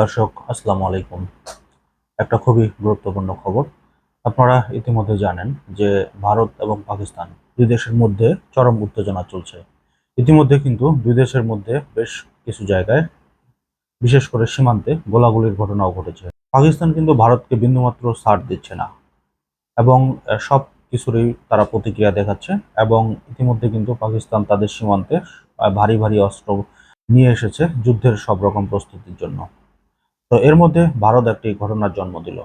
দর্শক, আসসালামু আলাইকুম। একটা খুবই গুরুত্বপূর্ণ খবর। আপনারা ইতিমধ্যে জানেন যে ভারত এবং পাকিস্তান দুই দেশের মধ্যে চরম উত্তেজনা চলছে। ইতিমধ্যে কিন্তু দুই দেশের মধ্যে বেশ কিছু জায়গায়, বিশেষ করে সীমান্তে গোলাগুলির ঘটনাও ঘটেছে। পাকিস্তান কিন্তু ভারতকে বিন্দুমাত্র ছাড় দিচ্ছে না এবং সব কিছুরই তারা প্রতিক্রিয়া দেখাচ্ছে এবং ইতিমধ্যে কিন্তু পাকিস্তান তাদের সীমান্তে ভারী ভারী অস্ত্র নিয়ে এসেছে যুদ্ধের সব রকম প্রস্তুতির জন্য। তো এর মধ্যে ভারত একটি ঘটনার জন্ম দিল।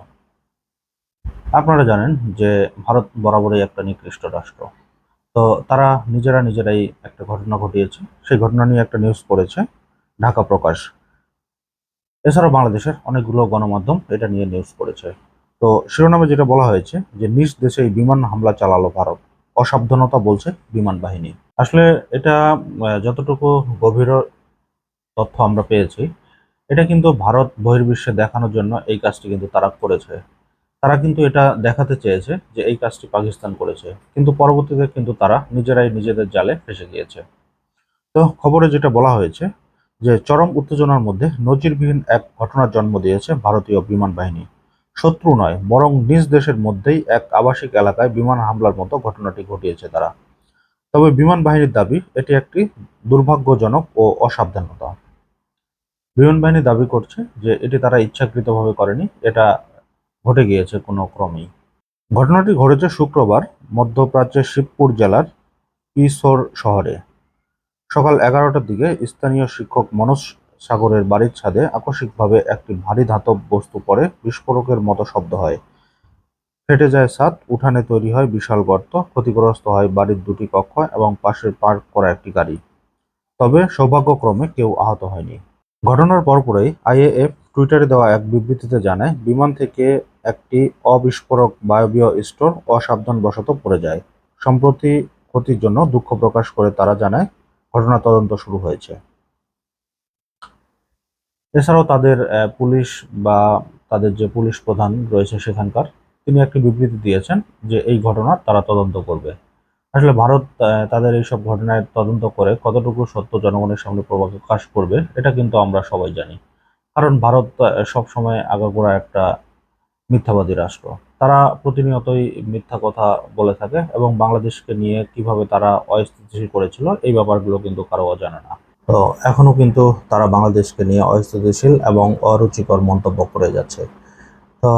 আপনারা জানেন যে ভারত বরাবরই একটা নিকৃষ্ট রাষ্ট্র। তো তারা নিজেরা নিজেরাই একটা ঘটনা ঘটিয়েছে। সেই ঘটনা নিয়ে একটা নিউজ করেছে ঢাকা প্রকাশ। এছাড়াও বাংলাদেশের অনেকগুলো গণমাধ্যম এটা নিয়ে নিউজ করেছে তো শিরোনামে যেটা বলা হয়েছে যে, নিজ দেশে বিমান হামলা চালালো ভারত। অসাবধানতা বলছে বিমান বাহিনী। আসলে এটা যতটুকু গভীর তথ্য আমরা পেয়েছি এটা কিন্তু ভারত বহির্বিশ্বে দেখানোর জন্য এই কাজটি কিন্তু তারা করেছে। তারা কিন্তু এটা দেখাতে চেয়েছে যে এই কাজটি পাকিস্তান করেছে। কিন্তু পরবর্তীতে কিন্তু তারা নিজেরাই নিজেদের জালে ফেসে গিয়েছে। তো খবরে যেটা বলা হয়েছে যে চরম উত্তেজনার মধ্যে নজিরবিহীন এক ঘটনার জন্ম দিয়েছে ভারতীয় বিমান বাহিনী। শত্রু নয়, বরং নিজ দেশের মধ্যেই এক আবাসিক এলাকায় বিমান হামলার মতো ঘটনাটি ঘটিয়েছে তারা। তবে বিমান বাহিনীর দাবি, এটি একটি দুর্ভাগ্যজনক ও অসাবধানতা। বিমান বাহিনী দাবি করছে যে এটি তারা ইচ্ছাকৃতভাবে করেনি। এটা ঘটে গিয়েছে কোনো ক্রমেই। ঘটনাটি ঘটেছে শুক্রবার মধ্যপ্রাচ্যের শিবপুর জেলার পিসোর শহরে। সকাল এগারোটার দিকে স্থানীয় শিক্ষক মনোজ সাগরের বাড়ির ছাদে আকস্মিকভাবে একটি ভারী ধাতব বস্তু পড়ে, বিস্ফোরকের মতো শব্দ হয়। ফেটে যায় ছাদ, উঠানে তৈরি হয় বিশাল গর্ত, ক্ষতিগ্রস্ত হয় বাড়ির দুটি কক্ষ এবং পাশে পার্ক করা একটি গাড়ি। তবে সৌভাগ্যক্রমে কেউ আহত হয়নি। ঘটনার পরপরই আইএএফ টুইটারে দেওয়া এক বিবৃতিতে জানায়, বিমান থেকে একটি অবিস্ফোরক বায়বীয় স্টোর অসাবধানবশত পড়ে যায়। সম্প্রতি ক্ষতির জন্য দুঃখ প্রকাশ করে তারা জানায়, ঘটনা তদন্ত শুরু হয়েছে। এছাড়াও তাদের পুলিশ বা তাদের যে পুলিশ প্রধান রয়েছে সেখানকার, তিনি একটি বিবৃতি দিয়েছেন যে এই ঘটনা তারা তদন্ত করবে। আসলে ভারত তাদের এইসব ঘটনায় তদন্ত করে কতটুকু সত্য জনগণের সামনে প্রকাশ করবে, এটা কিন্তু আমরা সবাই জানি। কারণ ভারত সব সময় আগাগোড়া একটা মিথ্যাবাদী রাষ্ট্র। তারা প্রতিনিয়তই মিথ্যা কথা বলে থাকে এবং বাংলাদেশকে নিয়ে কীভাবে তারা অস্থিতিশীল করেছিল, এই ব্যাপারগুলো কিন্তু কারও জানে না। তো এখনও কিন্তু তারা বাংলাদেশকে নিয়ে অস্থিতিশীল এবং অরুচিকর মন্তব্য করে যাচ্ছে। তো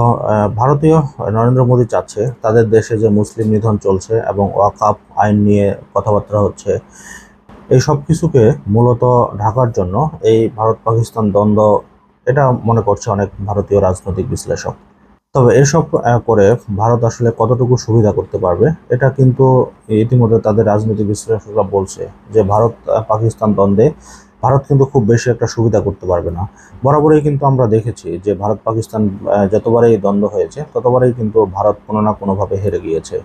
ভারতীয় নরেন্দ্র মোদী চাচ্ছে তাদের দেশে যে মুসলিম নিধন চলছে এবং ওয়াকাপ আইন নিয়ে কথাবার্তা হচ্ছে, এই সব কিছুকে মূলত ঢাকার জন্য এই ভারত পাকিস্তান দ্বন্দ্ব, এটা মনে করছে অনেক ভারতীয় রাজনৈতিক বিশ্লেষক। তবে এসব করে ভারত আসলে কতটুকু সুবিধা করতে পারবে, এটা কিন্তু ইতিমধ্যে তাদের রাজনৈতিক বিশ্লেষকরা বলছে যে ভারত পাকিস্তান দ্বন্দ্বে ভারত কিন্তু খুব বেশি একটা সুবিধা করতে পারবে না। বরাবরই কিন্তু আমরা দেখেছি যে ভারত পাকিস্তান যতবারই দ্বন্দ্ব হয়েছে, ততবারই কিন্তু ভারত কোনো না কোনোভাবে হেরে গিয়েছে।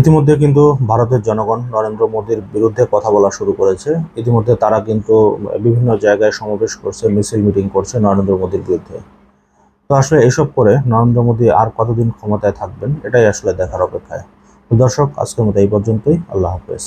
ইতিমধ্যে কিন্তু ভারতের জনগণ নরেন্দ্র মোদীর বিরুদ্ধে কথা বলা শুরু করেছে। ইতিমধ্যে তারা কিন্তু বিভিন্ন জায়গায় সমাবেশ করছে, মিছিল মিটিং করছে নরেন্দ্র মোদীর বিরুদ্ধে। তো আসলে এসব করে নরেন্দ্র মোদী আর কতদিন ক্ষমতায় থাকবেন, এটাই আসলে দেখার অপেক্ষায়। দর্শক, আজকের মতো এই পর্যন্তই। আল্লাহ হাফেজ।